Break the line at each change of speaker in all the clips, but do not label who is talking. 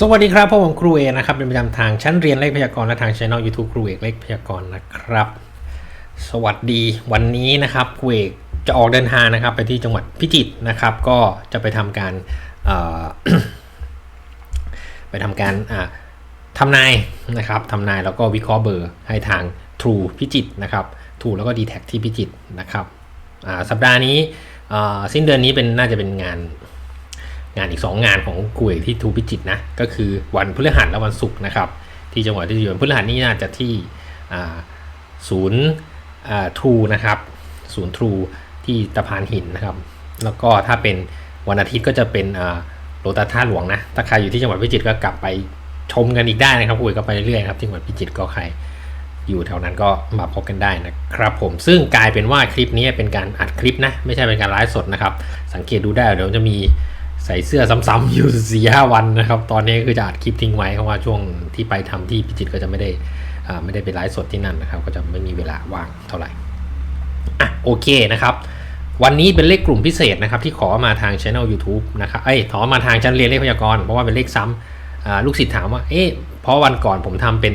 สวัสดีครับผมครูเอนะครับเป็นประจำทางชั้นเรียนเลขพยากรณ์และทางช่อง YouTube ครูเอกเลขพยากรณ์นะครับ สวัสดีวันนี้นะครับครูเอกจะออกเดินทางนะครับ ไปที่จังหวัดพิจิตรนะครับ ก็จะไปทำการไปทำการอ่าทำนายนะครับทำนายแล้วก็วิเคราะห์เบอร์ให้ทาง True พิจิตรนะครับ True แล้วก็ d t แทที่พิจิตรนะครับสัปดาห์นี้สิ้นเดือนนี้เป็นน่าจะเป็นงาน งานอีก 2 งานของครูเอกที่ทูพิจิตนะก็คือวันพฤหัสและวันศุกร์นะครับ ที่จังหวัดที่อยู่วันพฤหัสนี่น่าจะที่ศูนย์ทูนะครับศูนย์ทรูที่ตะพานหินนะครับ แล้วก็ถ้าเป็นวันอาทิตย์ก็จะเป็นโลตัสท่าหลวงนะถ้าใครอยู่ที่จังหวัดพิจิตรก็กลับไปชมกันอีกได้นะครับครูเอกก็ไปเรื่อยๆครับที่จังหวัดพิจิตรก็ใครอยู่แถวนั้นก็มาพบกันได้นะครับผมซึ่งกลายเป็นว่าคลิปนี้เป็นการอัดคลิปนะ ไม่ใช่เป็นการไลฟ์สดนะครับ สังเกตดูได้เดี๋ยวจะมี ใส่เสื้อซ้ำๆอยู่สี่ห้าวันนะครับ ตอนนี้คือจะอัดคลิปทิ้งไว้เพราะว่าช่วงที่ไปทำที่พิจิตรก็จะไม่ได้อ่าไม่ได้ไปไลฟ์สดที่นั่นนะครับ ก็จะไม่มีเวลาว่างเท่าไหร่อะโอเคนะครับ วันนี้เป็นเลขกลุ่มพิเศษนะครับ ที่ขอมาทางช่ anel YouTube นะครับเอ้ยขอมาทางชั้นเรียนเลขพยากรณ์เพราะว่าเป็นเลขซ้ำอ่าลูกศิษย์ถามว่าเอ๊ะเพราะวันก่อนผมทำเป็น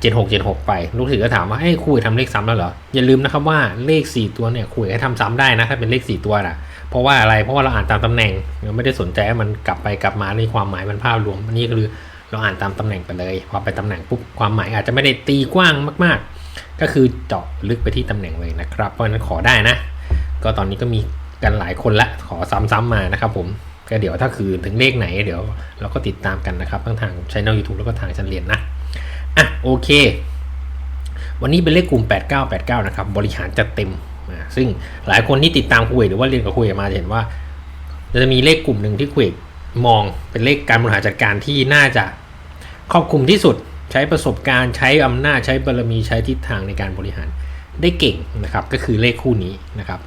เจ็ดหกเจ็ดหกไป ลูกศิษย์ก็ถามว่าเอ้ยครูเอกทำเลขซ้ำแล้วเหรออย่าลืมนะครับว่าเลข 4 ตัวเนี่ยครูเอกให้ทำซ้ำได้นะถ้าเป็นเลข 4 ตัวน่ะ เพราะว่าอะไรเพราะว่าเราอ่านตามตำแหน่งเราไม่ได้สนใจว่ามันกลับไปกลับมาในความหมายมันภาพรวมอันนี้คือเราอ่านตามตำแหน่งไปเลยพอไปตำแหน่งปุ๊บความหมายอาจจะไม่ได้ตีกว้างมาก ๆ ก็คือเจาะลึกไปที่ตำแหน่งเลยนะครับเพราะฉะนั้นขอได้นะ ก็ตอนนี้ก็มีกันหลายคนละขอซ้ำๆมานะครับผมก็เดี๋ยวถ้าคือถึงเลขไหนเดี๋ยวเราก็ติดตามกันนะครับทั้งทางช่อง YouTube แล้วก็ทางชั้นเรียนนะอะโอเค วันนี้เป็นเลขกลุ่ม 8989 นะครับ บริหารจัดเต็ม ซึ่งหลายคนที่ติดตามคุยหรือว่าเรียนกับคุยมาจะเห็นว่าจะมีเลขกลุ่มหนึ่งที่คุยมองเป็นเลขการบริหารจัดการที่น่าจะครอบคลุมที่สุด ใช้ประสบการณ์ใช้อำนาจใช้บารมีใช้ทิศทางในการบริหารได้เก่งนะครับก็คือเลขคู่นี้นะครับ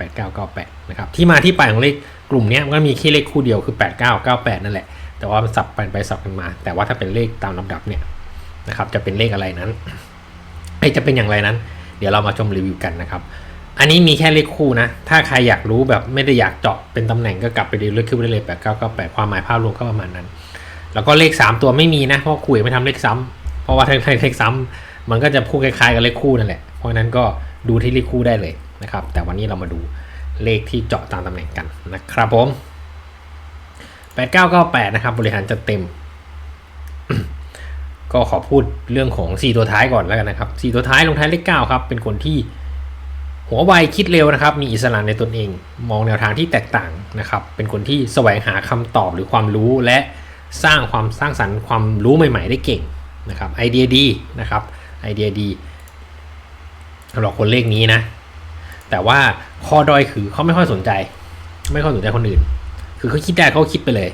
8998นะครับที่มาที่ไปของเลขกลุ่มนี้มันก็มีแค่เลขคู่เดียวคือ 8998 นั่นแหละ แต่ว่ามันสับไปไปสับกันมา แต่ว่าถ้าเป็นเลขตามลำดับเนี่ยนะครับจะเป็นเลขอะไรนั้นไอจะเป็นอย่างไรนั้น เดี๋ยวเรามาชมรีวิวกันนะครับ อันนี้มีแค่เลขคู่นะ ถ้าใครอยากรู้แบบไม่ได้อยากเจาะเป็นตำแหน่งก็กลับไปดูเลขคู่ได้เลยแปดเก้าเก้าแปดความหมายภาพรวมก็ประมาณนั้น แล้วก็เลขสามตัวไม่มีนะ เพราะคุยไม่ทำเลขซ้ำเพราะว่าถ้าเลขซ้ำมันก็จะพูดคล้ายๆกับเลขคู่นั่นแหละ เพราะนั้นก็ดูที่เลขคู่ได้เลยนะครับ แต่วันนี้เรามาดูเลขที่เจาะตามตำแหน่งกันนะครับผมแปดเก้าเก้าแปดนะครับ บริหารจัดเต็ม ก็ขอพูดเรื่องของ4ตัวท้ายก่อนแล้วกันนะครับ4ตัวท้ายลงท้ายเลข9ครับ เป็นคนที่ หัวไวคิดเร็วนะครับ มีอิสระในตนเอง มองแนวทางที่แตกต่างนะครับ เป็นคนที่แสวงหาคำตอบหรือความรู้และสร้างความสร้างสรรค์ความรู้ใหม่ ๆ ได้เก่งนะครับ ไอเดียดีนะครับ ไอเดียดีสำหรับคนเลขนี้นะ แต่ว่าข้อด้อยคือเขาไม่ค่อยสนใจ ไม่ค่อยสนใจคนอื่น คือเขาคิดได้เขาคิดไปเลย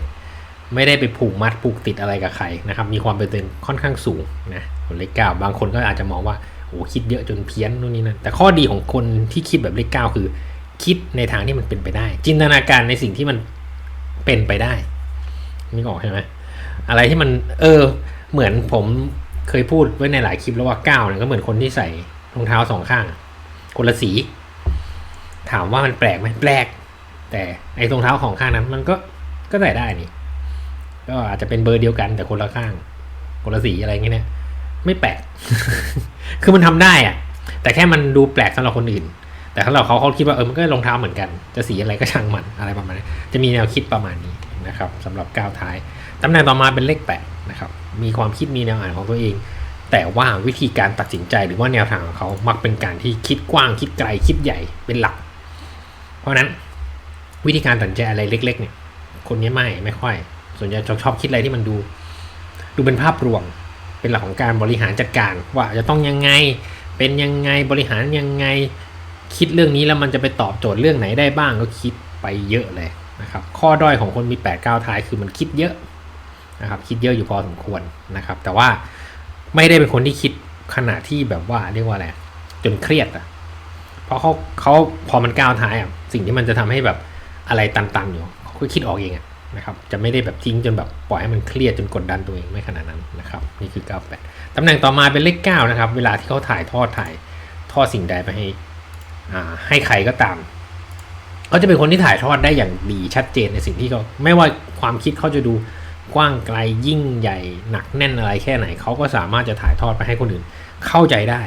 ไม่ได้ไปผูกมัดผูกติดอะไรกับใครนะครับ มีความเป็นตัวเองค่อนข้างสูงนะคนเลขเก้าบางคนก็อาจจะมองว่า โอ้คิดเยอะจนเพี้ยนนู่นนี่นั่นแต่ข้อดีของคนที่คิดแบบเลขเก้าคือ คิดในทางที่มันเป็นไปได้ จินตนาการในสิ่งที่มันเป็นไปได้นี่ออกใช่ไหมอะไรที่มันเออ เหมือนผมเคยพูดไว้ในหลายคลิปแล้วว่าเก้าเนี่ยก็เหมือนคนที่ใส่รองเท้าสองข้าง คนละสี ถามว่ามันแปลกไหมแปลก แต่ไอ้รองเท้าของข้างนั้น มันก็ก็ใส่ได้นี่ ก็อาจจะเป็นเบอร์เดียวกันแต่คนละข้าง คนละสีอะไรเงี้ยเนี่ย ไม่แปลก คือมันทำได้อะแต่แค่มันดูแปลกสำหรับคนอื่น แต่สำหรับเขาเขาคิดว่าเออมันก็รองเท้าเหมือนกัน จะสีอะไรก็ช่างมันอะไรประมาณนี้จะมีแนวคิดประมาณนี้นะครับสำหรับก้าวท้ายตำแหน่งต่อมาเป็นเลขแปดนะครับมีความคิดมีแนวอ่านของตัวเอง แต่ว่าวิธีการตัดสินใจหรือว่าแนวทางของเขามักเป็นการที่คิดกว้างคิดไกลคิดใหญ่เป็นหลัก เพราะนั้นวิธีการตัดสินใจอะไรเล็ก ๆ เนี่ย คนนี้ไม่ไม่ค่อย ส่วนใหญ่ชอบคิดอะไรที่มันดู ดูเป็นภาพรวม เป็นหลักของการบริหารจัดการ ว่าจะต้องยังไง เป็นยังไงบริหารยังไง คิดเรื่องนี้แล้วมันจะไปตอบโจทย์เรื่องไหนได้บ้างก็คิดไปเยอะเลยนะครับ ข้อด้อยของคนมี8ปดเก้าท้ายคือมันคิดเยอะนะครับคิดเยอะอยู่พอสมควรนะครับ แต่ว่าไม่ได้เป็นคนที่คิดขนาดที่แบบว่าเรียกว่าอะไรจนเครียดอะเพราะเขาเขาพอมันก้าวท้ายอะสิ่งที่มันจะทำให้แบบอะไรตันๆอยู่เขาคิดออกเองอะ นะครับจะไม่ได้แบบทิ้งจนแบบปล่อยให้มันเครียดจนกดดันตัวเองไม่ขนาดนั้นนะครับนี่คือ 98ตำแหน่งต่อมาเป็นเลข9นะครับเวลาที่เขาถ่ายทอดถ่ายทอดสิ่งใดไปให้ให้ใครก็ตามเขาจะเป็นคนที่ถ่ายทอดได้อย่างดีชัดเจนในสิ่งที่เขาไม่ว่าความคิดเขาจะดูกว้างไกลยิ่งใหญ่หนักแน่นอะไรแค่ไหนเขาก็สามารถจะถ่ายทอดไปให้คนอื่นเข้าใจได้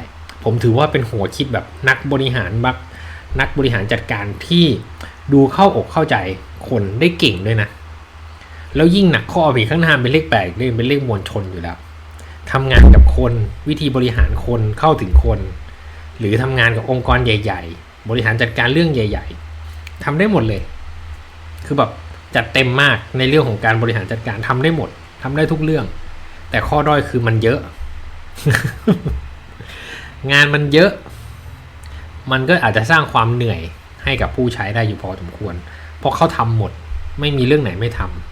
ผมถือว่าเป็นหัวคิดแบบนักบริหารบักนักบริหารจัดการที่ดูเข้าอกเข้าใจคนได้เก่งด้วยนะ แล้วยิ่งหนักข้ออีกข้างหน้าเป็นเลขแปดอีกเเป็นเลขมวลชนอยู่แล้วทำงานกับคนวิธีบริหารคนเข้าถึงคน หรือทำงานกับองค์กรใหญ่ ๆ บริหารจัดการเรื่องใหญ่ ๆทำได้หมดเลย คือแบบจัดเต็มมากในเรื่องของการบริหารจัดการทำได้หมดทำได้ทุกเรื่อง แต่ข้อด้อยคือมันเยอะ งานมันเยอะ มันก็อาจจะสร้างความเหนื่อยให้กับผู้ใช้ได้อยู่พอสมควร เพราะเขาทำหมด ไม่มีเรื่องไหนไม่ทำ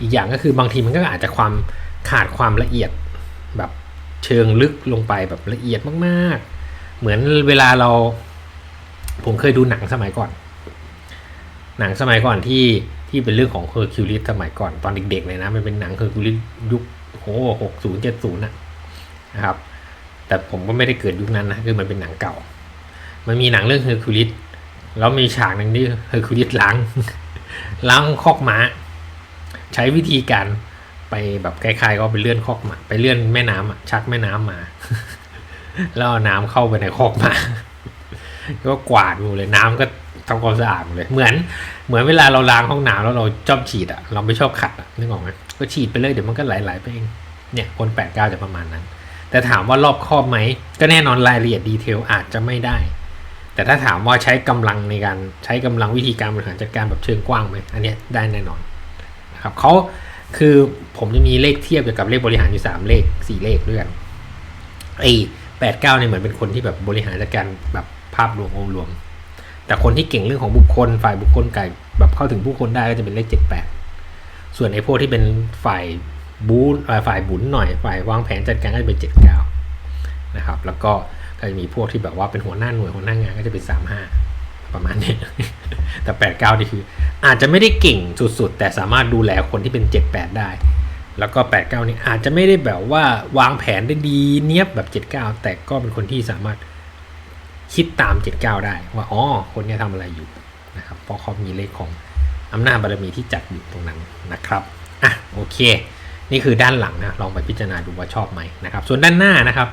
อีกอย่างก็คือบางทีมันก็อาจจะความขาดความละเอียดแบบเชิงลึกลงไปแบบละเอียดมากๆ เหมือนเวลาเรา ผมเคยดูหนังสมัยก่อน หนังสมัยก่อนที่ที่เป็นเรื่องของเฮอร์คิวลิสสมัยก่อนตอนเด็กๆเลยนะมันเป็นหนังเฮอร์คิวลิสยุคโหหกศูนย์เจ็ดศูนย์นะครับ แต่ผมก็ไม่ได้เกิดยุคนั้นนะคือมันเป็นหนังเก่า มันมีหนังเรื่องเฮอร์คิวลิสแล้วมีฉากหนึ่งที่เฮอร์คิวลิสล้างล้างคอกม้า ใช้วิธีการไปแบบคล้ายๆก็ไปเลื่อนคอกมาไปเลื่อนแม่น้ำอะชักแม่น้ำมา แล้วน้ำเข้าไปในคอกมา ก็กวาดหมดเลยน้ำก็ทำความสะอาดหมดเลย เหมือน เหมือนเวลาเราล้างห้องน้ำแล้วเราชอบฉีดอะเราไม่ชอบขัดอะนึกออกไหมก็ฉีดไปเลยเดี๋ยวมันก็ไหลๆไปเองเนี่ยคนแปดเก้าจะประมาณนั้น แต่ถามว่ารอบคอบไหม ก็แน่นอนรายละเอียดดีเทลอาจจะไม่ได้ แต่ถ้าถามว่าใช้กำลังในการใช้กำลังวิธีการบริหารจัดการแบบเชิงกว้างไหมอันเนี้ยได้แน่นอน นะครับเขาคือผมจะมีเลขเทียบเกี่ยวกับเลขบริหารอยู่สามเลขสี่เลขด้วยกันไอ้แปดเก้าเนี่ยเหมือนเป็นคนที่แบบบริหารจัดการแบบภาพรวมองค์รวม แต่คนที่เก่งเรื่องของบุคคล ฝ่ายบุคคลไก่แบบเข้าถึงผู้คนได้ก็จะเป็นเลขเจ็ดแปดส่วนไอ้พวกที่เป็นฝ่ายบูนฝ่ายบุญหน่อย ฝ่ายวางแผนจัดการก็จะเป็นเจ็ดเก้านะครับ แล้วก็ก็จะมีพวกที่แบบว่าเป็นหัวหน้าหน่วยหัวหน้างานก็จะเป็นสามห้าประมาณนี้ แต่แปดเก้านี่คือ อาจจะไม่ได้เก่งสุดๆ แต่สามารถดูแลคนที่เป็นเจ็ดแปดได้ แล้วก็แปดเก้านี่อาจจะไม่ได้แบบว่าวางแผนได้ดีเนียบแบบเจ็ดเก้าแต่ก็เป็นคนที่สามารถคิดตาม 79 ได้ว่าอ๋อคนนี้ทำอะไรอยู่นะครับเพราะเขามีเลขของอำนาจบารมีที่จัดอยู่ตรงนั้นนะครับอะโอเค นี่คือด้านหลังนะลองไปพิจารณาดูว่าชอบไหมนะครับ ส่วนด้านหน้านะครับ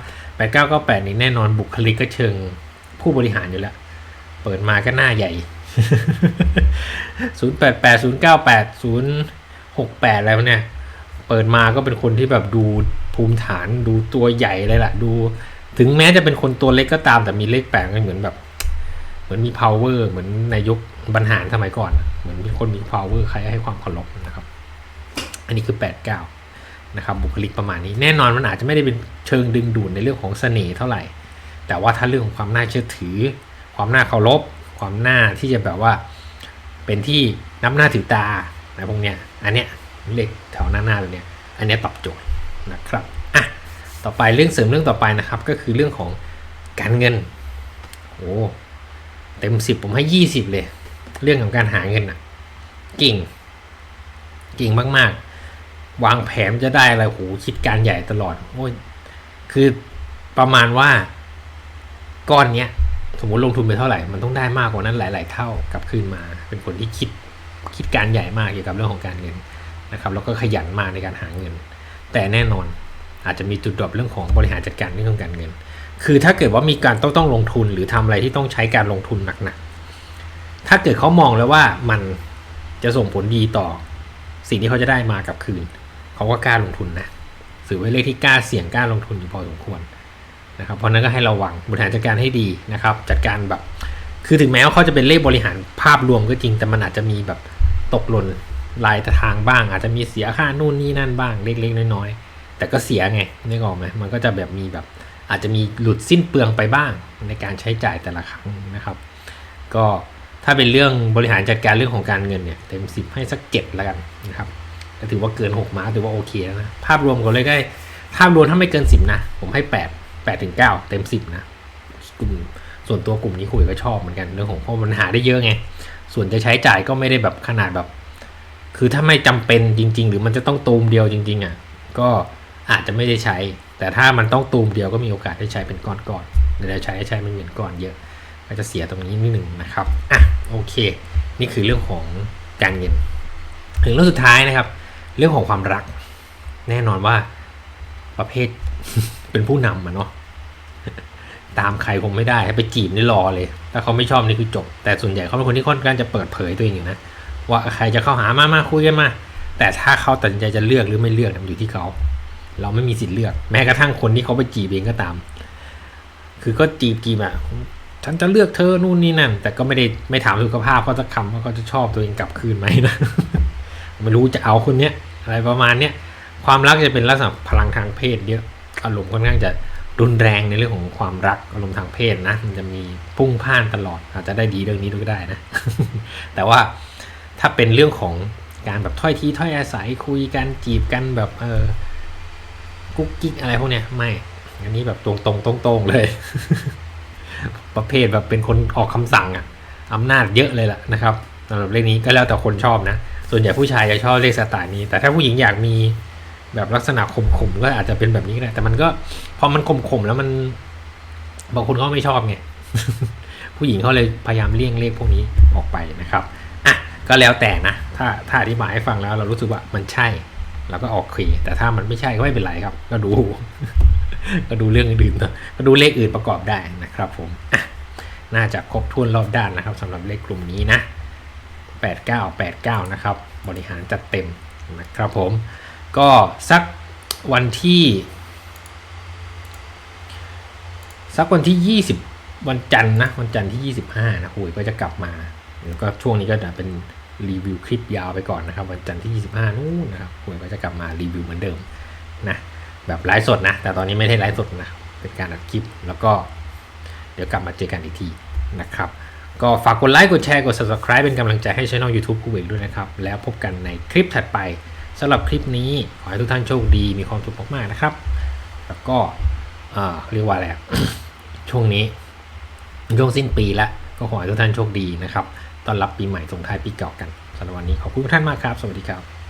8998นี่แน่นอนบุคลิกก็เชิงผู้บริหารอยู่แล้ว เปิดมาก็หน้าใหญ่ 088 098 068อะไรพวกเนี่ยเปิดมาก็เป็นคนที่แบบดูภูมิฐานดูตัวใหญ่เลยล่ะ ดู ถึงแม้จะเป็นคนตัวเล็กก็ตามแต่มีเลขแปดก็เหมือนแบบ เหมือนมี power เหมือนในยุคบรรหารสมัยก่อน เหมือนเป็นคนมี power ใครให้ความเคารพนะครับ อันนี้คือแปดเก้านะครับบุคลิกประมาณนี้แน่นอนมันอาจจะไม่ได้เป็นเชิงดึงดูดในเรื่องของเสน่ห์เท่าไหร่ แต่ว่าถ้าเรื่องของความน่าเชื่อถือ ความน่าเคารพ ความหน่าที่จะแบบว่า เป็นที่นับหน้าถือตานะพวกเนี้ยอันเนี้ยเลขแถวหน้าหน้าตัวเนี้ยอันเนี้ยตอบโจทย์นะครับอะต่อไปเรื่องเสริมเรื่องต่อไปนะครับ ก็คือเรื่องของการเงินโอ้เต็มสิบผมให้ยี่สิบเลย เรื่องของการหาเงินอะเก่งเก่งมาก ๆ วางแผนจะได้อะไรโหคิดการใหญ่ตลอดโอ้ยคือประมาณว่าก้อนเนี้ย มมติลงทุนไปเท่าไหร่ มันต้องได้มากกว่านั้นหลาย ๆ เท่ากลับคืนมา เป็นคนที่คิดคิดการใหญ่มากเกี่ยวกับเรื่องของการเงินนะครับ แล้วก็ขยันมากในการหาเงิน แต่แน่นอนอาจจะมีจุดดรอปเรื่องของบริหารจัดการเรื่องของการเงิน คือถ้าเกิดว่ามีการต้องต้องลงทุนหรือทำอะไรที่ต้องใช้การลงทุนหนัก ๆ ถ้าเกิดเขามองแล้วว่ามันจะส่งผลดีต่อ สิ่งที่เขาจะได้มากับคืน เขาก็กล้าลงทุนนะถือไว้เลขที่กล้าเสี่ยงกล้าลงทุนอยู่พอสมควร นะครับเพราะนั้นก็ให้ระวังบริหารจัดการให้ดีนะครับ จัดการแบบ คือถึงแม้ว่าเขาจะเป็นเลขบริหารภาพรวมก็จริงแต่มันอาจจะมีแบบตกหล่นลายทางบ้าง อาจจะมีเสียค่านู่นนี่นั่นบ้างเล็กๆน้อยๆแต่ก็เสียไงนึกออกไหมมันก็จะแบบมีแบบอาจจะมีหลุดสิ้นเปลืองไปบ้างในการใช้จ่ายแต่ละครั้งนะครับ ก็ถ้าเป็นเรื่องบริหารจัดการเรื่องของการเงินเนี่ยเต็มสิบให้สักเจ็ดแล้วกันนะครับถือว่าเกินหกม้าถือว่าโอเคแล้วนะภาพรวมก็เลยได้ภาพรวมถ้าไม่เกินสิบนะ ผมให้แปด แปดถึงเก้าเต็มสิบนะกลุ่มส่วนตัวกลุ่มนี้คุยก็ชอบเหมือนกันเรื่องของเพราะมันหาได้เยอะไง ส่วนจะใช้จ่ายก็ไม่ได้แบบขนาดแบบ คือถ้าไม่จำเป็นจริง ๆ หรือมันจะต้องตูมเดียวจริง ๆอะก็อาจจะไม่ได้ใช้ แต่ถ้ามันต้องตูมเดียวก็มีโอกาสได้ใช้เป็นก้อนๆเดี๋ยวใช้ใช้มันเป็นก้อนเยอะ ก็จะเสียตรงนี้นิดหนึ่งนะครับอะโอเค นี่คือเรื่องของการเงิน ถึงเรื่องสุดท้ายนะครับ เรื่องของความรัก แน่นอนว่าประเภท เป็นผู้นำอะเนาะตามใครคงไม่ได้ให้ไปจีบนี่รอเลย ถ้าเขาไม่ชอบนี่คือจบ แต่ส่วนใหญ่เขาเป็นคนที่ค่อนข้างจะเปิดเผยตัวเองอยู่นะ ว่าใครจะเข้าหามามาคุยกันมา แต่ถ้าเขาตัดสินใจจะเลือกหรือไม่เลือกมันอยู่ที่เขา เราไม่มีสิทธิ์เลือก แม้กระทั่งคนที่เขาไปจีบเองก็ตาม คือก็จีบจีบอะฉันจะเลือกเธอนู่นนี่นั่น แต่ก็ไม่ได้ไม่ถามสุขภาพเขาจะคำว่าเขาจะชอบตัวเองกลับคืนไหมนะไม่รู้จะเอาคนเนี้ยอะไรประมาณเนี้ยความรักจะเป็นลักษณะพลังทางเพศเยอะ อารมณ์ค่อนข้างจะรุนแรงในเรื่องของความรักอารมณ์ทางเพศนะ มันจะมีพุ่งพ่านตลอด อาจจะได้ดีเรื่องนี้ด้วยก็ได้นะ แต่ว่าถ้าเป็นเรื่องของการแบบถ้อยทีถ้อยอาศัยคุยกันจีบกันแบบเออกุ๊กกิ๊กอะไรพวกเนี้ยไม่ อันนี้แบบตรงตรงตรงตรงเลย ประเภทแบบเป็นคนออกคำสั่งอะอำนาจเยอะเลยล่ะนะครับสำหรับเลขนี้ก็แล้วแต่คนชอบนะ ส่วนใหญ่ผู้ชายจะชอบเลขสไตล์นี้ แต่ถ้าผู้หญิงอยากมี แบบลักษณะข่มๆก็อาจจะเป็นแบบนี้ก็ได้แต่มันก็พอมันข่มๆแล้วมันบางคนเขาไม่ชอบไงผู้หญิงเขาเลยพยายามเลี่ยงเลขพวกนี้ออกไปนะครับอะก็แล้วแต่นะ ถ้าถ้าอธิบายให้ฟังแล้ว เรารู้สึกว่ามันใช่เราก็ออกคีแต่ถ้ามันไม่ใช่ก็ไม่เป็นไรครับ ก็ดู ก็ดูเรื่องอื่นต่อก็ดูเลขอื่นประกอบได้นะครับ ผมอะน่าจะครบถ้วนรอบด้านนะครับสำหรับเลขกลุ่มนี้นะ8989 นะครับ บริหารจัดเต็มนะครับผม ก็สักวันที่ สักวันที่ 20 วันจันทร์นะ วันจันทร์ที่ 25 นะคุยก็จะกลับมาแล้วก็ช่วงนี้ก็จะเป็นรีวิวคลิปยาวไปก่อนนะครับ วันจันทร์ที่ 25 นู่นนะครับคุยก็จะกลับมารีวิวเหมือนเดิมนะแบบไลฟ์สดนะ แต่ตอนนี้ไม่ได้ไลฟ์สดนะ เป็นการอัดคลิป แล้วก็เดี๋ยวกลับมาเจอกันอีกทีนะครับ ก็ฝากกดไลค์ กดแชร์ กด subscribe เป็นกำลังใจให้ช่อง YouTube กูเอกด้วยนะครับ แล้วพบกันในคลิปถัดไป สำหรับคลิปนี้ขอให้ทุกท่านโชคดีมีความสุขมากๆนะครับ แล้วก็เรียกว่าอะไรอะช่วงนี้ช่วงสิ้นปีแล้ว ก็ขอให้ทุกท่านโชคดีนะครับต้อนรับปีใหม่ส่งท้ายปีเก่ากันสำหรับวันนี้ขอบคุณทุกท่านมากครับ สวัสดีครับ